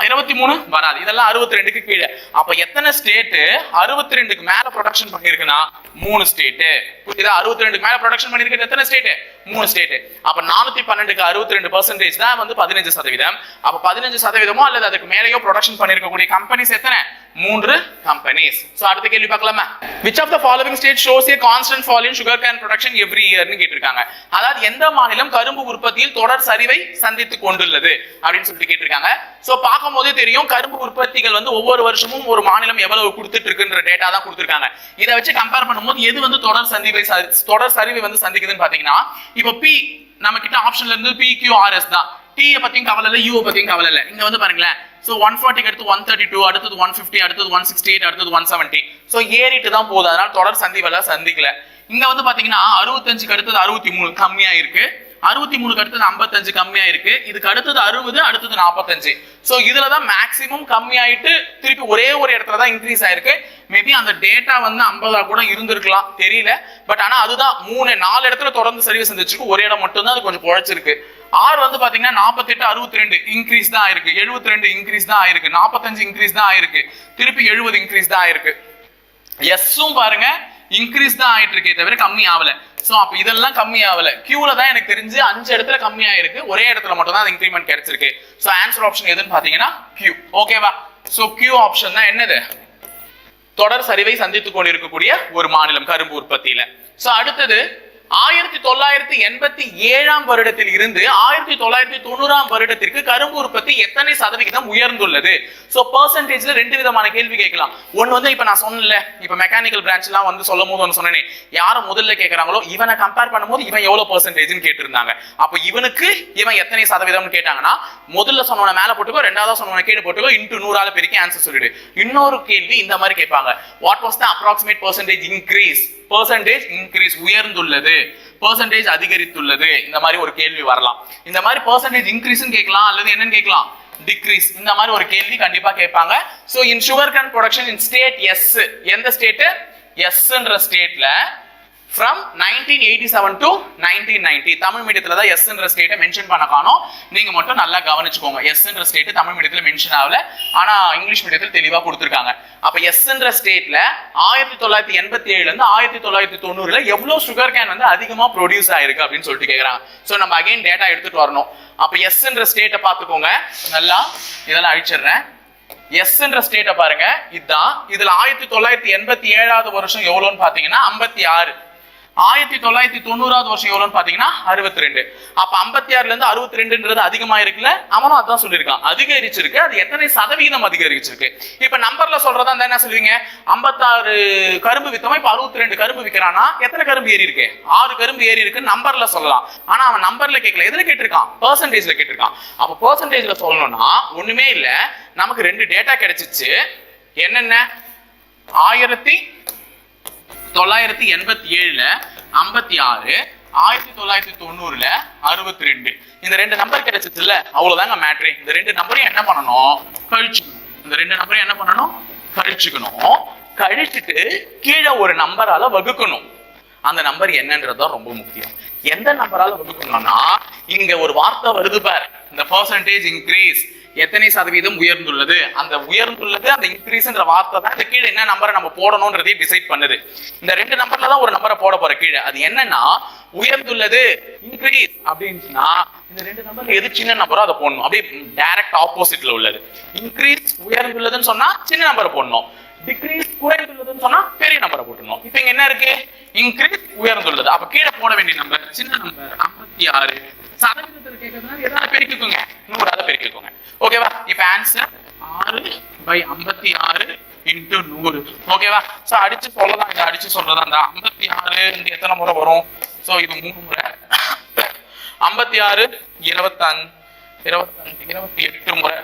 இருபத்தி மூணு வராது. இதெல்லாம் அறுபத்தி ரெண்டுக்கு கீழே. அப்ப எத்தனை ஸ்டேட்டு அறுபத்தி ரெண்டுக்கு மேல ப்ரொடக்ஷன் பண்ணிருக்குன்னா மூணு ஸ்டேட்டு புரியுதா? அறுபத்தி ரெண்டுக்கு மேல ப்ரொடக்ஷன் பண்ணிருக்கிறது எத்தனை ஸ்டேட்டு மூணு ஸ்டேட் அப்ப நானூத்தி பன்னெண்டுக்கு அறுபத்தி ரெண்டு பர்சன்டேஜ் தான் வந்து பதினஞ்சு சதவீதம். அப்ப பதினஞ்சு சதவீதமோ அல்லது அதுக்கு மேலேயோ ப்ரொடக்ஷன் பண்ணிருக்கக்கூடிய கம்பெனிஸ் எத்தனை? மூன்று கம்பெனிஸ் சோ அடுத்த கேள்வி பார்க்கலாமா? Which of the following state shows a constant fall in sugar cane production every இயர்னு கேட்டிருக்காங்க. அதாவது எந்த மாநிலம் கரும்பு உற்பத்தியில் தொடர் சரிவை சந்தித்து கொண்டுள்ளது அப்படின்னு சொல்லிட்டு கேட்டிருக்காங்க. சோ பார்க்கும்போதே தெரியும் கரும்பு உற்பத்திகள் வந்து ஒவ்வொரு வருஷமும் ஒரு மாநிலம் எவ்வளவு கொடுத்துட்டு இருக்குன்ற டேட்டா தான் கொடுத்துருக்காங்க. இதை வச்சு கம்பேர் பண்ணும்போது எது வந்து தொடர் சந்திவை தொடர் சரிவை வந்து சந்திக்குதுன்னு பாத்தீங்கன்னா இப்போ பி நம்ம கிட்ட ஆப்ஷன்ல இருந்து பி கியூ ஆர்எஸ் தான். டி பத்தியும் கவலை இல்லை யூ பத்தியும் கவலை இல்லை. இங்க வந்து பாருங்களேன். ஸோ ஒன் ஃபார்ட்டிக்கு அடுத்து ஒன் தேர்ட்டி டூ அடுத்தது ஒன் ஃபிஃப்டி அடுத்தது ஒன் சிக்ஸ்டி எயிட் அடுத்தது ஒன் செவன்ட்டி ஸோ ஏறிட்டு தான் போகுது. அதனால தொடர் சந்திவெல்லாம் சந்திக்கல. இங்க வந்து பாத்தீங்கன்னா அறுபத்தஞ்சுக்கு அடுத்தது அறுபத்தி மூணு கம்மியா இருக்கு அறுபத்தி மூணுக்கு அடுத்தது ஐம்பத்தஞ்சு கம்மியா இருக்கு இதுக்கு அடுத்தது அறுபது அடுத்தது நாற்பத்தஞ்சு ஸோ இதுல தான் மேக்சிமம் கம்மியாயிட்டு திருப்பி ஒரே ஒரு இடத்துல தான் இன்க்ரீஸ் ஆயிருக்கு. மேபி அந்த டேட்டா வந்து ஐம்பதா கூட இருந்திருக்கலாம் தெரியல. பட் ஆனா அதுதான் மூணு நாலு இடத்துல தொடர்ந்து சர்வீஸ் சந்திச்சிருக்கு ஒரு இடம் மட்டும் தான் அது கொஞ்சம் குழைச்சிருக்கு ஆர் வந்து பாத்தீங்கன்னா நாற்பத்தெட்டு அறுபத்தி ரெண்டு இன்க்ரீஸ் தான் ஆயிருக்கு. எழுபத்தி ரெண்டு இன்க்ரீஸ் தான் ஆயிருக்கு. நாற்பத்தஞ்சு இன்க்ரீஸ் தான் ஆயிருக்கு. திருப்பி எழுபது இன்க்ரீஸ் தான் ஆயிருக்கு. எஸ்ஸும் பாருங்க இன்க்ரீஸ் தான் ஆயிட்டு இருக்கே தவிர கம்மி ஆகல. சோ அப்போ இதெல்லாம் கம்மி ஆகல கியூல தான் எனக்கு தெரிஞ்சு அஞ்சு இடத்துல கம்மி ஆயிருக்கு ஒரே இடத்துல மட்டும் தான் இன்க்ரிமெண்ட் கிடைச்சிருக்கு. ஸோ ஆன்சர் ஆப்ஷன் எதுன்னு பாத்தீங்கன்னா கியூ ஓகேவா சோ கியூ ஆப்ஷன் தான் என்னது? தொடர் சரிவை சந்தித்துக் கொண்டிருக்கக்கூடிய ஒரு மாநிலம் கரும்பு உற்பத்தியில. ஸோ அடுத்தது ஆயிரத்தி தொள்ளாயிரத்தி எண்பத்தி ஏழாம் வருடத்தில் இருந்து ஆயிரத்தி தொள்ளாயிரத்தி தொண்ணூறாம் வருடத்திற்கு கரும்பு உற்பத்தி எத்தனை சதவிகிதம் உயர்ந்துள்ளது? சோ பர்சன்டேஜ்ல ரெண்டு விதமான கேள்வி கேட்கலாம். ஒன்னு வந்து இப்ப நான் சொன்னல இப்ப மெக்கானிக்கல் பிரான்ச் எல்லாம் வந்து சொல்லும் போது ஒன்று சொன்னேனே யாரை முதல்ல கேட்கறாங்களோ இவனை கம்பேர் பண்ணும்போது இவன் எவ்வளவு பர்சன்டேஜ்னு கேட்டிருந்தாங்க. அப்ப இவனுக்கு இவன் எத்தனை சதவீதம்னு கேட்டாங்கன்னா முதல்ல சொன்னவனை மேல போட்டுக்கோ ரெண்டாவது சொன்னவனை கீழே போட்டுக்கோ இன்ட்டு நூறால பெருக்கி ஆன்சர் சொல்லிடு. இன்னொரு கேள்வி இந்த மாதிரி கேட்பாங்க. What was the approximate percentage increase percentage increase உயர்ந்துள்ளது. பர்சன்டேஜ் அதிகரித்துள்ளது. இந்த மாதிரி ஒரு கேள்வி வரலாம். இந்த மாதிரி பர்சன்டேஜ் இன்க்ரீஸ் கேட்கலாம் அல்லது என்னன்னு கேட்கலாம்? டிக்ரீஸ் இந்த மாதிரி ஒரு கேள்வி கண்டிப்பா கேட்பாங்க. So in sugar cane production in state S எந்த ஸ்டேட் எஸ்ன்ற ஸ்டேட்ல from nineteen eighty seven to nineteen ninety Tamil மீடியத்தில் தான் எஸ்ன்ற ஸ்டேட்டை மென்ஷன் பண்ண காணோம். நீங்கள் மட்டும் நல்லா கவனிச்சுக்கோங்க. எஸ்ன்ற ஸ்டேட் தமிழ் மீடியத்தில் மென்ஷன் ஆகல. ஆனால் இங்கிலீஷ் மீடியத்தில் தெளிவாக கொடுத்துருக்காங்க. அப்போ எஸ்ன்ற ஸ்டேட்டில் ஆயிரத்தி தொள்ளாயிரத்தி எண்பத்தி ஏழுல இருந்து ஆயிரத்தி தொள்ளாயிரத்தி தொண்ணூறுல எவ்வளோ சுகர் கேன் வந்து அதிகமாக ப்ரொடியூஸ் ஆயிருக்கு அப்படின்னு சொல்லிட்டு கேட்குறாங்க ஸோ நம்ம அகைன் டேட்டா எடுத்துகிட்டு வரணும். அப்போ எஸ்ன்ற ஸ்டேட்டை பார்த்துக்கோங்க. நல்லா இதெல்லாம் அழிச்சிடுறேன். எஸ்ன்ற ஸ்டேட்டை பாருங்க. இதுதான் இதுல ஆயிரத்தி தொள்ளாயிரத்தி எண்பத்தி ஏழாவது வருஷம் எவ்வளோன்னு பாத்தீங்கன்னா ஐம்பத்தி ஆறு. ஆயிரத்தி தொள்ளாயிரத்தி தொண்ணூறாவது வருஷம் எவ்வளவுன்னு பாத்தீங்கன்னா அறுபத்தி ரெண்டு அப்ப ஐம்பத்தி ஆறுல இருந்து அறுபத்தி ரெண்டுன்றது அதிகமா இருக்குல்ல? அவனும் அதான் சொல்லியிருக்கான். அதிகரிச்சிருக்கு. அது எத்தனை சதவீதம் அதிகரிச்சிருக்கு? இப்ப நம்பர்ல சொல்றதா இருந்தால் என்ன சொல்லுவீங்க? ஐம்பத்தாறு கரும்பு வித்தவன் இப்ப அறுபத்தி ரெண்டு கரும்பு விற்கிறானா எத்தனை கரும்பு ஏறி இருக்கு? ஆறு கரும்பு ஏறி இருக்கு நம்பர்ல சொல்லலாம். ஆனா அவன் நம்பர்ல கேட்கல. எதுல கேட்டிருக்கான்? பர்சன்டேஜில் கேட்டிருக்கான். அப்ப பர்சன்டேஜ்ல சொல்லணும்னா ஒண்ணுமே இல்ல. நமக்கு ரெண்டு டேட்டா கிடைச்சிச்சு. என்னென்ன? ஆயிரத்தி தொள்ளாயிரத்தி எண்பத்தி ஏழுல ஐம்பத்தி ஆறு ஆயிரத்தி தொள்ளாயிரத்தி தொண்ணூறுல அறுபத்தி ரெண்டு. இந்த ரெண்டு நம்பர் கிடைச்சதுல அவ்வளவுதாங்க மேட்ரு இந்த ரெண்டு நம்பரையும் என்ன பண்ணணும்? கழிச்சுக்கணும். இந்த ரெண்டு நம்பரையும் என்ன பண்ணணும்? கழிச்சுக்கணும். கழிச்சுட்டு கீழே ஒரு நம்பரால வகுக்கணும். அந்த நம்பர் என்னன்றது தான் ரொம்ப முக்கியம். எந்த நம்பரால வகுக்கணும்னா இங்க ஒரு வார்த்தை வருது பார். இந்த பர்சன்டேஜ் இன்க்ரீஸ் எத்தனை சதவீதம் உயர்ந்துள்ளது? அந்த உயர்ந்துள்ளது அந்த இன்க்ரீஸ்ன்ற வார்த்தை தான் இந்த கீழே என்ன நம்பரை நம்ம போடணும்ன்றதே டிசைட் பண்ணுது. இந்த ரெண்டு நம்பர்ல தான் ஒரு நம்பரை போட போற கீழே. அது என்னன்னா உயர்ந்துள்ளது இன்க்ரீஸ் அப்படின்னுச்சுன்னா இந்த ரெண்டு நம்பர் எது சின்ன நம்பரோ அதை போடணும். அப்படியே டைரக்ட் ஆப்போசிட்ல உள்ளது. இன்க்ரீஸ் உயர்ந்துள்ளதுன்னு சொன்னா சின்ன நம்பரை போடணும். டிக்ரீஸ் குறைந்துள்ளதுன்னு சொன்னா பெரிய நம்பரை போட்டுருணும் இப்போ இங்க என்ன இருக்கு? இன்க்ரீஸ் உயர்ந்துள்ளது. அப்ப கீழே போட வேண்டிய நம்பர் சின்ன நம்பர் ஐம்பத்தி ஆறு சதவீதத்தில் கேட்கறதுனால எதாவது பெருக்கிக்கோங்க. நூறாவது பெருக்கிக்கோங்க. ஓகேவா இப்ப ஆன்சர் ஆறு பை ஐம்பத்தி ஆறு இன்ட்டு நூறு. ஓகேவா சோ அடிச்சு சொல்லதான் இதை அடிச்சு சொல்றதா இந்த ஐம்பத்தி ஆறு இங்க எத்தனை முறை வரும்? சோ இது மூணு முறை. ஐம்பத்தி ஆறு இருபத்தஞ்சு இருபத்தஞ்சு இருபத்தி எட்டு முறை.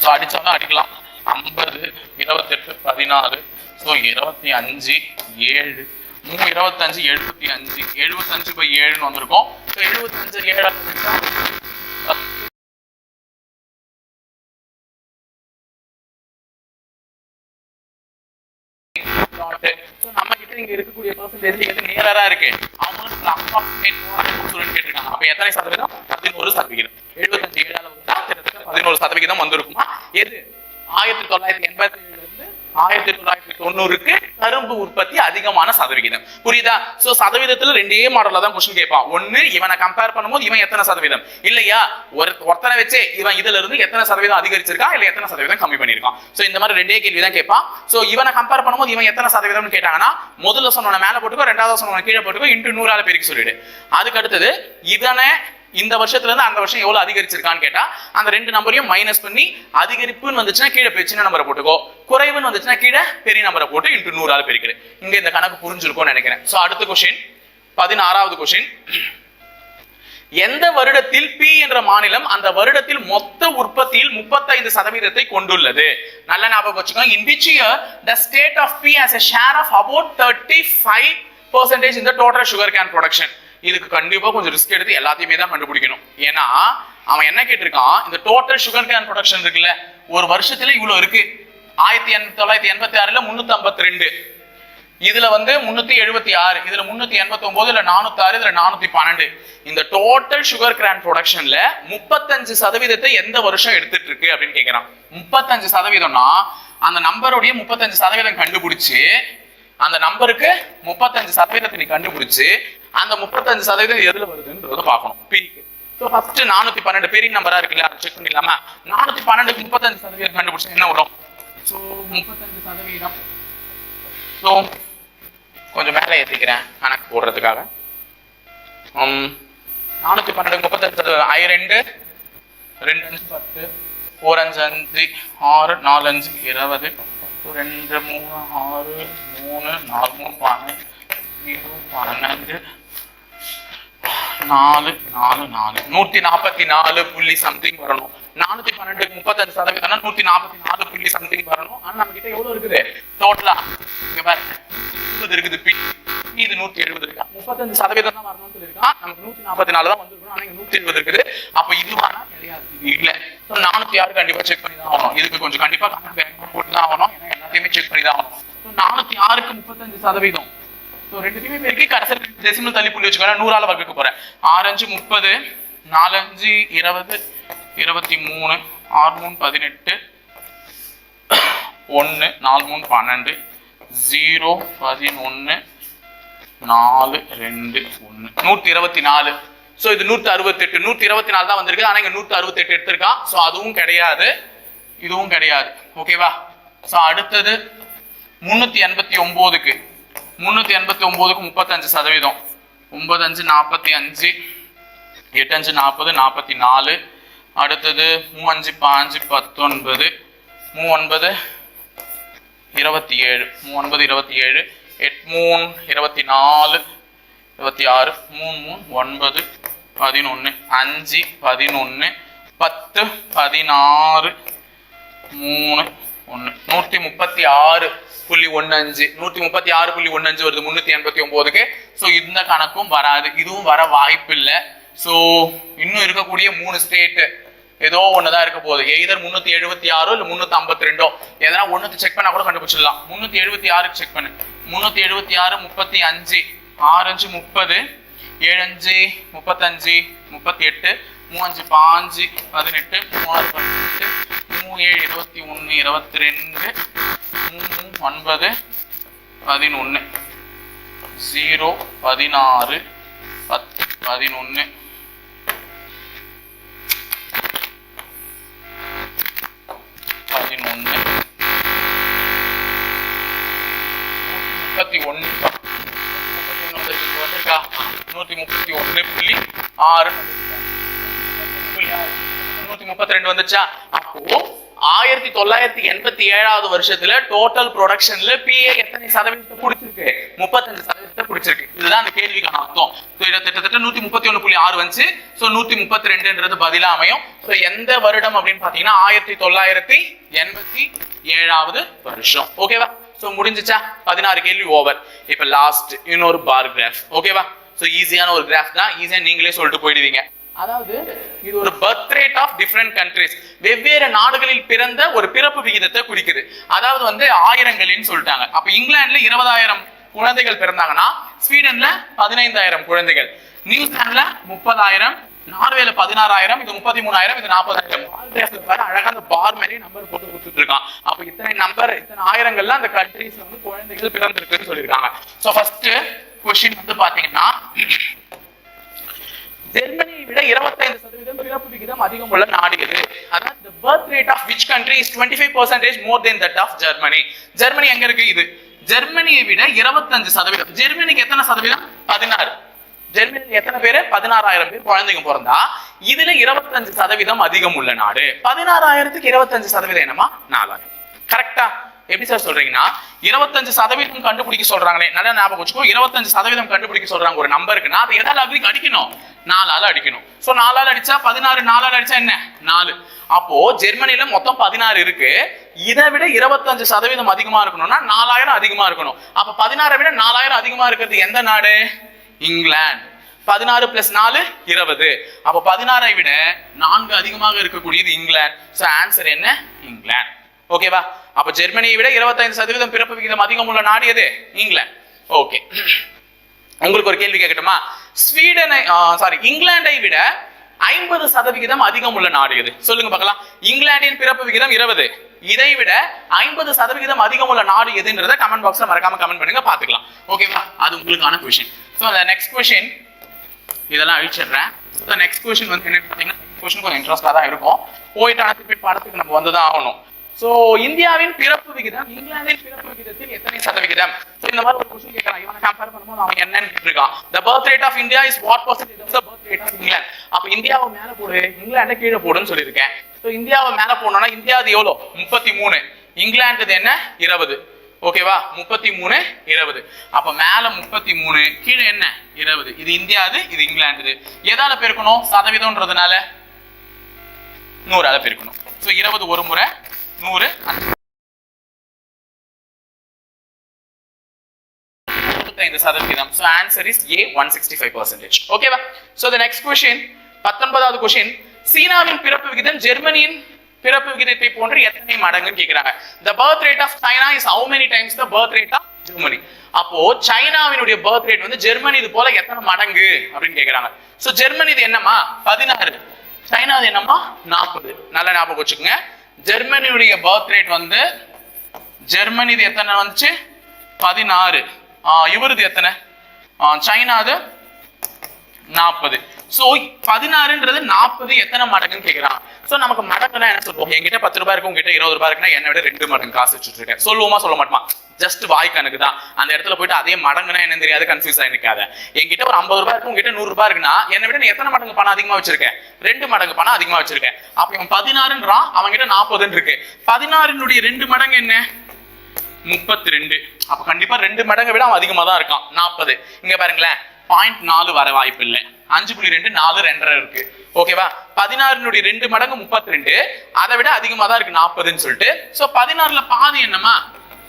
ஸோ அடிச்சாலும் அடிக்கலாம். ஐம்பது இருபத்தெட்டு பதினாறு ஸோ இருபத்தி அஞ்சு ஏழு. மூணு இருபத்தஞ்சு எழுபத்தி அஞ்சு எழுபத்தஞ்சு பை ஏழுன்னு வந்திருக்கோம். ஸோ எழுபத்தஞ்சு ஏழு நம்ம கிட்ட இங்க இருக்கக்கூடிய பர்சன்டேஜ் எது? நேரரா இருக்கு. அவங்களுக்கு approximate சொல்லிட்டு கேட்டிருக்காங்க. அப்ப எத்தனை சதவீதம்? பதினோரு சதவீதம். எழுபத்தஞ்சு ஏழாவது வந்தா கிட்டத்தட்ட பதினோரு சதவீதம் வந்திருக்குமா? எது? ஆயிரத்தி தொள்ளாயிரத்தி எண்பத்தி இருந்து ஆயிரத்தி தொள்ளாயிரத்தி தொண்ணூறுக்கு கரும்பு உற்பத்தி அதிகமான சதவிகிதம். புரியுதா? சோ சதவீதத்துல ரெண்டே மாடல்ல தான் கொஸ்டின் கேட்பான். ஒண்ணு இவனை கம்பேர் பண்ணும்போது இவன் எத்தனை சதவீதம்? இல்லையா? ஒரு ஒருத்தனை வச்சே இவன் இதுல இருந்து எத்தனை சதவீதம் அதிகரிச்சிருக்கா இல்ல எத்தனை சதவீதம் கம்மி பண்ணிருக்கான் சோ இந்த மாதிரி ரெண்டே கேள்வி தான் கேட்பான். சோ இவனை கம்பேர் பண்ணும்போது இவன் எத்தனை சதவீதம்னு கேட்டாங்கன்னா முதல்ல சொன்ன மேல போட்டுக்கோ ரெண்டாவது சொன்ன கீழே போட்டுக்கோ இன்ட்டு நூறால பெருக்கி சொல்லிடு. அதுக்கு அடுத்தது இதனை இந்த வருஷத்துல இருந்து அந்த வருஷம் எவ்வளவு அதிகரிச்சிருக்கான்னு கேட்டா அந்த ரெண்டு நம்பரையும் மைனஸ் பண்ணி அதிகரிப்புன்னு வந்துச்சுன்னா கீழே சின்ன நம்பரை போட்டுக்கோ. குறைவுன்னு வந்துச்சுன்னா கீழே பெரிய நம்பரை போட்டு இன்ட்டு நூறால பெருக்கிடு. இங்க இந்த கணக்கு புரிஞ்சிருக்கும்னு நினைக்கிறேன். சோ அடுத்த கொஸ்டின் பதினாறாவது கொஸ்டின் எந்த வருடத்தில் பி என்ற மாநிலம் அந்த வருடத்தில் மொத்த உற்பத்தியில் முப்பத்தைந்து சதவீதத்தை கொண்டுள்ளது? நல்ல ஞாபகம் வச்சுக்கோங்க. In which year the state of P has a share of about thirty five percentage இந்த டோட்டல் சுகர் கேன் ப்ரொடக்ஷன் இதுக்கு கண்டிப்பா கொஞ்சம் ரிஸ்க் எடுத்து எல்லாத்தையுமே தான் கண்டுபிடிக்கணும். ஏன்னா அவன் என்ன கேட்டிருக்கான்? இந்த டோட்டல் சுகர் கேன் ப்ரொடக்ஷன் இருக்குல்ல ஒரு வருஷத்துல இவ்வளவு இருக்கு. ஆயிரத்தி எண் தொள்ளாயிரத்தி எண்பத்தி ஆறுல முன்னூத்தி ஐம்பத்தி ரெண்டு இதுல வந்து முன்னூத்தி எழுபத்தி ஆறு இதுல முன்னூத்தி எண்பத்தி ஒன்பது இல்ல நானூத்தி ஆறு இதுல நானூத்தி பன்னெண்டு. இந்த டோட்டல் சுகர் கிரான் ப்ரொடக்ஷன்ல முப்பத்தஞ்சு சதவீதத்தை எந்த வருஷம் எடுத்துட்டு இருக்கு அப்படின்னு கேக்குறான். முப்பத்தஞ்சு சதவீதம்னா அந்த நம்பருடைய முப்பத்தஞ்சு சதவீதம் கண்டுபிடிச்சு அந்த நம்பருக்கு முப்பத்தஞ்சு சதவீதத்தை நீ கண்டுபிடிச்சு அந்த முப்பத்தஞ்சு சதவீதம் எதுல வருதுன்றத பார்க்கணும். பிரிக்கு ஸோ ஃபர்ஸ்ட் நானூத்தி பன்னெண்டு பெரிய நம்பரா இருக்குல்ல அதை செக் பண்ணிடலாமா? நானூத்தி பன்னெண்டுக்கு முப்பத்தஞ்சு சதவீதம் கண்டுபிடிச்சா என்ன வரும்? ஸோ முப்பத்தஞ்சு சதவீதம். ஸோ கொஞ்சம் மேலே ஏற்றிக்கிறேன் கணக்கு போடுறதுக்காக. நானூற்றி பன்னெண்டு முப்பத்தஞ்சு சதவீதம். ஐ ரெண்டு ரெண்டு அஞ்சு பத்து ஒரு அஞ்சு அஞ்சு ஆறு நாலு அஞ்சு இருபது ரெண்டு மூணு ஆறு மூணு நாலு மூணு பன்னெண்டு ஜீரோ பன்னெண்டு நாலு நாலு நாலு. நூத்தி நாற்பத்தி நாலு புள்ளி சம்திங் வரணும். நானூத்தி பன்னெண்டுக்கு முப்பத்தஞ்சு சதவீதம்னா நூத்தி நாற்பத்தி நாலு புள்ளி சம்திங் வரணும். ஆனா நம்ம கிட்ட எவ்வளவு இருக்குது? டோட்டலா இங்க பாருங்க இருபது இருக்குது. பி இது நூத்தி எழுபது இருக்கா? முப்பத்தஞ்சு சதவீதம் தான் வரணும்னு சொல்லியிருக்கான் நமக்கு நூத்தி நாற்பத்தி நாலு தான் வந்துருக்கணும். ஆனா நூத்தி எழுபது இருக்குது. அப்ப இது வேணா கிடையாது. இது இல்ல. நானூத்தி ஆறு கண்டிப்பா செக் பண்ணி தான் ஆகணும். இதுக்கு கொஞ்சம் கண்டிப்பா கணக்கு பேங்க் போட்டு தான் ஆகணும். ஏன்னா எல்லாத்தையுமே செக் பண்ணி தான் ஆகணும். நானூத்தி ஆறுக்கு முப்பத்தஞ்சு சதவீதம். ஸோ ரெண்டுத்தையுமே பெருக்கி கடைசி டெசிமல் தள்ளி புள்ளி வச்சுக்கோங்க. நூறால வகுக்க போறேன். ஆறு அஞ்சு முப்பது நாலஞ்சு இருபது இருபத்தி மூணு ஆறு மூணு பதினெட்டு ஒன்று நாலு மூணு பன்னெண்டு ஜீரோ பதினொன்று நாலு ரெண்டு ஒன்று நூற்றி இருபத்தி நாலு. ஸோ இது நூற்றி அறுபத்தெட்டு. நூற்றி இருபத்தி நாலு தான் வந்திருக்கு. ஆனால் இங்கே நூற்றி அறுபத்தெட்டு எடுத்திருக்கான். ஸோ அதுவும் கிடையாது. இதுவும் கிடையாது. ஓகேவா ஸோ அடுத்தது முந்நூற்றி எண்பத்தி ஒம்போதுக்கு. முந்நூற்றி எண்பத்தி ஒம்போதுக்கு முப்பத்தஞ்சு சதவீதம். ஒன்பது அஞ்சு நாற்பத்தி அஞ்சு எட்டு அஞ்சு நாற்பது நாற்பத்தி நாலு. அடுத்தது மூவஞ்சு பாஞ்சு பத்தொன்பது. மூ ஒன்பது இருபத்தி ஏழு. மூ ஒன்பது இருபத்தி ஏழு. எட் மூணு இருபத்தி நாலு. இருபத்தி ஆறு மூணு மூணு ஒன்பது பதினொன்று அஞ்சு பதினொன்று பத்து பதினாறு. மூணு ஒன்று நூற்றி முப்பத்தி ஆறு புள்ளி ஒன்று அஞ்சு. நூற்றி முப்பத்தி ஆறு புள்ளி ஒன்று அஞ்சு வருது முந்நூற்றி எண்பத்தி ஒம்போதுக்கு. ஸோ இந்த கணக்கும் வராது. இதுவும் வர வாய்ப்பு இல்லை ஸோ இன்னும் இருக்கக்கூடிய மூணு ஸ்டேட்டு ஏதோ ஒன்று தான் இருக்க போகுது. எய்தர் முந்நூற்றி எழுபத்தி ஆறோ இல்லை முந்நூற்றி ஐம்பத்தி ரெண்டோ? எதனா ஒன்றுக்கு செக் பண்ணால் கூட கண்டுபிடிச்சிடலாம். முந்நூற்றி எழுபத்தி ஆறுக்கு செக் பண்ணு. முந்நூற்றி எழுபத்தி ஆறு முப்பத்தி அஞ்சு. ஆறு அஞ்சு முப்பது. ஏழு அஞ்சு முப்பத்தஞ்சு முப்பத்தி எட்டு. மூவஞ்சு பாஞ்சு பதினெட்டு மூணாறு பதினெட்டு மூ ஏழு இருபத்தி ஒன்று இருபத்தி ரெண்டு மூணு ஒன்பது பதினொன்று ஜீரோ பதினாறு பத்து பதினொன்று பதினொன்று முப்பத்தி ஒன்று. நூற்றி முப்பத்தி ஒன்று புள்ளி ஆறு. நூத்தி முப்பத்தி ரெண்டு வந்துச்சா? அப்போ ஆயிரத்தி தொள்ளாயிரத்தி எண்பத்தி ஏழாவது வருஷத்துல டோட்டல் ப்ரொடக்ஷன்ல பிஏ எத்தனை சதவீதத்தை பிடிச்சிருக்கு முப்பத்தஞ்சு சதவீதத்தை பிடிச்சிருக்கு இதுதான் அந்த கேள்விக்கான அர்த்தம். கிட்டத்தட்ட நூத்தி முப்பத்தி ஒண்ணு புள்ளி ஆறு வந்துச்சு. ஸோ நூத்தி முப்பத்தி ரெண்டுன்றது பதிலா அமையும். ஸோ எந்த வருடம் அப்படின்னு பாத்தீங்கன்னா ஆயிரத்தி தொள்ளாயிரத்தி எண்பத்தி ஏழாவது வருஷம். ஓகேவா ஸோ முடிஞ்சுச்சா? பதினாறு கேள்வி ஓவர் இப்போ லாஸ்ட் இன்னொரு பார் கிராஃப் ஓகேவா ஸோ ஈஸியான ஒரு கிராஃப் தான். ஈஸியா நீங்களே சொல்லிட்டு போயிடுவீங்க. அதாவது இது ஒரு birth rate of different countries வெவ்வேறு நாடுகளில் பிறந்த ஒரு பிறப்பு விகிதத்தை குறிக்குது. அதாவது வந்து ஆயிரங்களின்னு சொல்லிட்டாங்க. அப்ப இங்கிலாந்துல இருபதாயிரம் குழந்தைகள் பிறந்தாங்கன்னா ஸ்வீடன்ல பதினைந்தாயிரம் குழந்தைகள். நியூசிலாந்துல முப்பதாயிரம் நார்வேல பதினாறாயிரம் இது முப்பத்தி மூணாயிரம் இது நாற்பதாயிரம். அழகா அந்த பார் மாதிரி நம்பர் போட்டு கொடுத்துட்டு இருக்கான். அப்ப இத்தனை நம்பர் இத்தனை ஆயிரங்கள்ல அந்த கண்ட்ரீஸ்ல வந்து குழந்தைகள் பிறந்திருக்குன்னு சொல்லியிருக்காங்க. சோ ஃபர்ஸ்ட் கொஸ்டின் வந்து பாத்தீங்கன்னா ஜெர்மனியை விட 25% சதவீதம் பிறப்பு விகிதம் அதிகம் உள்ள நாடு அதான் அதாவது the of rate of which country is 25 percentage more of Germany Germany எங்க இருக்கு இது? ஜெர்மனியை விட 25% சதவீதம். ஜெர்மனிக்கு எத்தனை சதவீதம்? பதினாறு. ஜெர்மனியில் எத்தனை பேரு? பதினாறாயிரம் பேர் குழந்தைங்க பிறந்தா இதுல 25% சதவீதம் அதிகம் உள்ள நாடு. பதினாறாயிரத்துக்கு 25% சதவீதம் என்னமா நாலாயிரம். கரெக்டா எப்படி சார் சொல்றீங்கன்னா இருபத்தஞ்சு சதவீதம் கண்டுபிடிக்க சொல்றாங்களே நல்லா ஞாபகம் வச்சுக்கோ இருபத்தஞ்சு சதவீதம் கண்டுபிடிக்க சொல்றாங்க ஒரு நம்பருக்குன்னா அது எதால அதிகம் அடிக்கணும்? நாலால அடிக்கணும். ஸோ நாலால அடிச்சா பதினாறு நாலால அடிச்சா என்ன? நாலு. அப்போ ஜெர்மனில மொத்தம் பதினாறு இருக்கு. இதை விட இருபத்தஞ்சு சதவீதம் அதிகமா இருக்கணும்னா நாலாயிரம் அதிகமா இருக்கணும். அப்ப பதினாறை விட நாலாயிரம் அதிகமா இருக்கிறது எந்த நாடு? இங்கிலாந்து. பதினாறு பிளஸ் நாலு இருபது. அப்ப பதினாறை விட நான்கு அதிகமாக இருக்கக்கூடியது இங்கிலாந்து. ஸோ ஆன்சர் என்ன? இங்கிலாந்து. ஓகேவா அப்ப ஜெர்மனியை விட இருபத்தைந்து சதவீதம் பிறப்பு விகிதம் அதிகம் உள்ள நாடு எது? இங்கிலாந்து. ஓகே உங்களுக்கு ஒரு கேள்வி கேட்கட்டுமா? ஸ்வீடனை சாரி இங்கிலாந்தை விட ஐம்பது சதவிகிதம் அதிகம் உள்ள நாடு எது? சொல்லுங்க பார்க்கலாம். இங்கிலாந்தின் பிறப்பு விகிதம் இருபது. இதை விட ஐம்பது சதவிகிதம் அதிகம் உள்ள நாடு எதுன்றத கமெண்ட் பாக்ஸ்ல மறக்காம கமெண்ட் பண்ணுங்க பாத்துக்கலாம் ஓகேவா அது உங்களுக்கான கொஷின் ஸோ அந்த நெக்ஸ்ட் கொஷின் இதெல்லாம் அழிச்சிடுறேன். நெக்ஸ்ட் கொஷின் வந்து என்ன கொஷின் கொஞ்சம் இன்ட்ரெஸ்டாக தான் இருக்கும். போயிட்டு திருப்பி படத்துக்கு நம்ம வந்து தான் ஆகணும். சோ இந்தியாவின் பிறப்பு விகிதம் இங்கிலாந்தின் பிறப்பு விகிதத்தில் எத்தனை சதவிகிதம்? சோ இந்த மாதிரி ஒரு கொஸ்டின் கேட்கறான் இவனை கம்பேர் பண்ணும்போது அவன் என்னன்னு கேட்டிருக்கான். The birth rate of India is what percentage of the birth rate of England அப்ப இந்தியாவை மேல போடு இங்கிலாண்டை கீழே போடுன்னு சொல்லியிருக்கேன். சோ இந்தியாவை மேல போடணும்னா இந்தியாவது எவ்வளோ? முப்பத்தி மூணு. இங்கிலாந்து என்ன? இருபது. ஓகேவா முப்பத்தி மூணு இருபது. அப்ப மேல முப்பத்தி மூணு கீழே என்ன? இருபது. இது இந்தியாது இது இங்கிலாந்து எதால பெருக்கணும்? சதவீதம்ன்றதுனால நூறால பெருக்கணும். ஸோ இருபது ஒரு முறை நூறு? முப்பத்தைந்து சதவிகிதம். So answer is a one sixty five percentage ஓகேவா ஸோ த நெக்ஸ்ட் கொஷின் பத்தொன்பதாவது கொஸ்டின் சீனாவின் பிறப்பு விகிதம் ஜெர்மனியின் பிறப்பு விகிதத்தை போன்று எத்தனை மடங்குன்னு கேக்குறாங்க. The birth rate of China is how many times the birth rate of Germany அப்போ சைனாவினுடைய பர்த் ரேட் வந்து ஜெர்மனி இது போல எத்தனை மடங்கு அப்படின்னு கேக்குறாங்க. சோ ஜெர்மனி இது என்னமா பதினாறு. சைனா இது என்னமா நாற்பது. நல்ல ஞாபகம் வச்சுக்கோங்க. ஜெர்மனியுடைய பர்த் ரேட் வந்து ஜெர்மனி இது எத்தனை வந்துச்சு? பதினாறு. இவருது எத்தனை? சைனா அது நாற்பது சோ பதினாறுன்றது நாற்பது எத்தனை மடங்குன்னு கேக்குறான். சோ நமக்கு மடங்குனா என்ன சொல்லுவோம்? என்கிட்ட பத்து ரூபாய் இருக்கு உங்ககிட்ட இருபது ரூபாய் இருக்குன்னா என்னை விட ரெண்டு மடங்கு காசு வச்சுட்டு இருக்கேன். சொல்லுவோமா சொல்ல மாட்டோமா? ஜஸ்ட் வாய் கணக்கு தான். அந்த இடத்துல போயிட்டு அதே மடங்குனா என்னன்னு தெரியாது கன்ஃபியூஸ் ஆகி நிக்காத. என்கிட்ட ஒரு ஐம்பது ரூபாய் இருக்கு உங்ககிட்ட நூறு ரூபாய் இருக்குன்னா என்னை விட எத்தனை மடங்கு பணம் அதிகமா வச்சிருக்கேன்? ரெண்டு மடங்கு பணம் அதிகமா வச்சிருக்கேன். அப்ப இவன் பதினாறுன்றான் அவன் கிட்ட நாற்பதுன்னு இருக்கு. பதினாறுனுடைய ரெண்டு மடங்கு என்ன? முப்பத்தி ரெண்டு அப்ப கண்டிப்பா ரெண்டு மடங்கை விட அவன் அதிகமா தான் இருக்கான். நாற்பது இங்க பாருங்களேன். பாயிண்ட் நாலு வர வாய்ப்பு இல்லை அஞ்சு புள்ளி ரெண்டு நாலு ரெண்டரை இருக்கு. ஓகேவா பதினாறுனுடைய ரெண்டு மடங்கு முப்பத்தி ரெண்டு அதை விட அதிகமா தான் இருக்கு நாற்பதுன்னு சொல்லிட்டு. சோ பதினாறுல பாதி என்னமா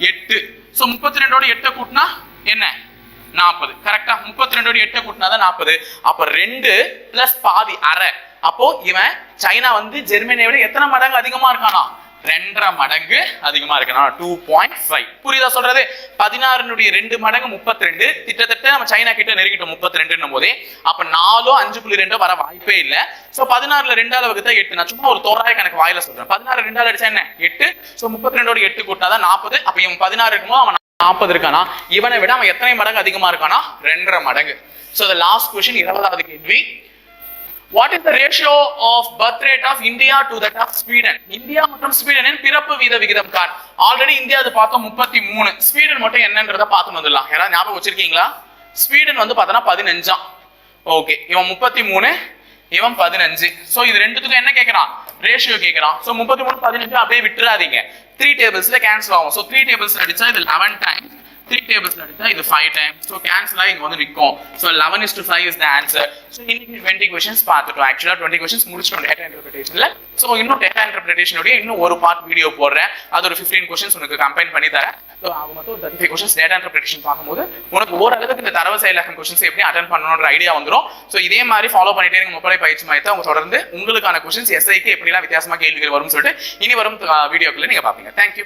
எட்டு. சோ முப்பத்தி ரெண்டோட எட்டை கூட்டினா என்ன? நாற்பது. கரெக்டா முப்பத்தி ரெண்டோட எட்டை கூட்டினா தான் நாற்பது. அப்ப ரெண்டு பிளஸ் பாதி அரை. அப்போ இவன் சைனா வந்து ஜெர்மனியை விட எத்தனை மடங்கு அதிகமா இருக்கானா? ரெண்டரை மடங்கு அதிகமா இருக்கணும் டூ பாயிண்ட் ஃபைவ் புரியுதா சொல்றது? பதினாறுனுடைய ரெண்டு மடங்கு முப்பத்தி ரெண்டு கிட்டத்தட்ட நம்ம சைனா கிட்ட நெருங்கிட்டோம் முப்பத்தி ரெண்டுன்னும் போதே. அப்ப நாலோ அஞ்சு புள்ளி ரெண்டோ வர வாய்ப்பே இல்லை. சோ பதினாறுல ரெண்டாவது வகுத்தா எட்டு. நான் சும்மா ஒரு தோராய கணக்கு வாயில சொல்றேன். பதினாறு ரெண்டாவது அடிச்சா என்ன? எட்டு. சோ முப்பத்தி ரெண்டோட எட்டு கூட்டினாதான் நாற்பது அப்ப இவன் பதினாறு இருக்கும்போது அவன் நாற்பது இருக்கானா? இவனை விட அவன் எத்தனை மடங்கு அதிகமா இருக்கானா? ரெண்டரை மடங்கு. ஸோ த லாஸ்ட் கொஸ்டின் இருபதாவது கேள்வி. What is the ratio of birth rate of India to that of Sweden India மற்றும் ஸ்வீடனின் பிறப்பு வீத விகிதம் கார் ஆல்ரெடி இந்தியா அது பார்த்தோம் முப்பத்தி மூணு. ஸ்வீடன் மட்டும் என்னன்றத பார்த்து வந்துடலாம். யாராவது ஞாபகம் வச்சிருக்கீங்களா? ஸ்வீடன் வந்து பார்த்தோன்னா பதினஞ்சாம். ஓகே இவன் முப்பத்தி மூணு இவன் பதினஞ்சு. சோ இது ரெண்டுத்துக்கும் என்ன கேட்கறான் ரேஷியோ கேட்கறான் சோ முப்பத்தி மூணு பதினஞ்சு அப்படியே விட்டுறாதீங்க. த்ரீ டேபிள்ஸ்ல கேன்சல் ஆகும். ஸோ த்ரீ டேபிள்ஸ் அடிச்சா இது லெவன் டைம்ஸ் த்ரீ டேபிள்ஸ் எடுத்தா இது ஃபைவ் டைம் ஸோ கேன்சல் ஆகி இங்கே வந்து நிற்கும் so eleven is to five is the answer so இன்னைக்கு டுவெண்ட்டி கொஸ்டின்ஸ் பார்த்துட்டோம். ஆக்சுவலாக டுவெண்ட்டி கொஸ்டின்ஸ் முடிச்சிட்டோம் டேட்டா இன்டர்பிரேஷன்ல ஸோ இன்னும் டேட்டா இன்டர்பிரேஷனுடைய இன்னும் ஒரு பார்ட் வீடியோ போடுறேன். அது ஒரு ஃபிஃப்டீன் கொஸ்டின்ஸ் உனக்கு கம்பைன் பண்ணி தரேன். ஸோ அவங்க மட்டும் thirty five questions data interpretation பார்க்கும்போது உனக்கு ஓரளவுக்கு இந்த தரவு செயலகம் கொஸ்டின்ஸ் எப்படி அட்டன் பண்ணணுன்ற ஐடியா வந்துடும் ஸோ இதே மாதிரி ஃபாலோ பண்ணிட்டே இருங்க. முப்படை பயிற்சி மாதிரி அவங்க தொடர்ந்து உங்களுக்கான கொஸ்டின்ஸ் எஸ்ஐக்கு எப்படிலாம் வித்தியாசமாக கேள்விகள் வரும்னு சொல்லிட்டு இனி வரும் வீடியோக்குள்ள நீங்க பார்ப்பீங்க. தேங்க்யூ